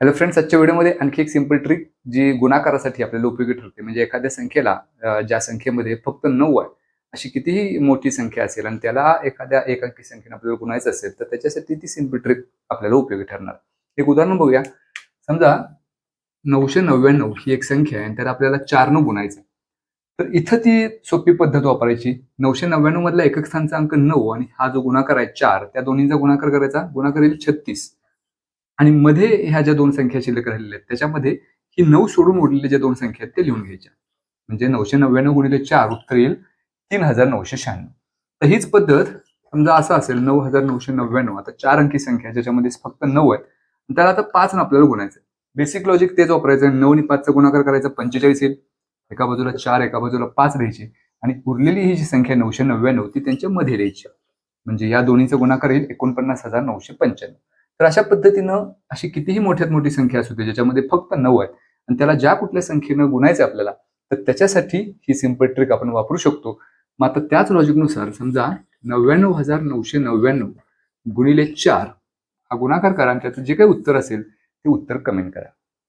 Hello friends आजच्या व्हिडिओमध्ये आणखी एक सिंपल ट्रिक जी गुणाकारासाठी आपल्याला उपयोगी ठरते. म्हणजे एखाद्या संख्येला ज्या संख्येमध्ये फक्त नऊ आहे अशी कितीही मोठी संख्या असेल आणि त्याला एखाद्या एकांकी संख्येने आपल्याला गुणायचं असेल तर त्याच्यासाठी ती सिंपल ट्रिक आपल्याला उपयोगी ठरणार. एक उदाहरण बघूया. समजा नऊशे नव्याण्णव ही एक संख्या आहे आणि त्याला आपल्याला चारनं गुणायचं तर इथं ती सोपी पद्धत वापरायची. नऊशे नव्याण्णव मधला एकक स्थानचा अंक नऊ आणि हा जो गुणाकार आहे चार त्या दोन्हीचा गुणाकार करायचा. गुणाकार येईल छत्तीस. आणि मध्ये ह्या ज्या दोन संख्या शिल्लक राहिलेल्या आहेत त्याच्यामध्ये ही नऊ सोडून उरलेल्या ज्या दोन संख्या आहेत ते लिहून घ्यायच्या. म्हणजे नऊशे नव्याण्णव गुणिले चार उत्तर येईल तीन हजार नऊशे शहाण्णव. तर हीच पद्धत समजा असं असेल नऊ हजार नऊशे नव्याण्णव आता चार अंकी संख्या ज्याच्यामध्ये फक्त नऊ आहेत त्याला आता पाच आपल्याला गुणायचं बेसिक लॉजिक तेच वापरायचं नऊ आणि पाचचा गुणाकार करायचा पंचेचाळीस येईल. एका बाजूला चार एका बाजूला पाच द्यायची आणि उरलेली ही जी संख्या नऊशे नव्याण्णव ती त्यांच्या मध्ये द्यायची म्हणजे या दोन्हीचा गुणाकार येईल एकोणपन्नास हजार नऊशे पंच्याण्णव. तर अशा पद्धतीनं अशी कितीही मोठ्यात मोठी संख्या असू दे ज्याच्यामध्ये फक्त नऊ आहे आणि त्याला ज्या कुठल्या संख्येनं गुणायचं आहे आपल्याला तर त्याच्यासाठी ही सिंपल ट्रिक आपण वापरू शकतो. मग आता त्याच लॉजिकनुसार समजा नव्याण्णव हजार नऊशे नव्याण्णव गुणिले चार हा गुणाकार करा आणि त्याचं जे काही उत्तर असेल ते उत्तर कमेंट करा.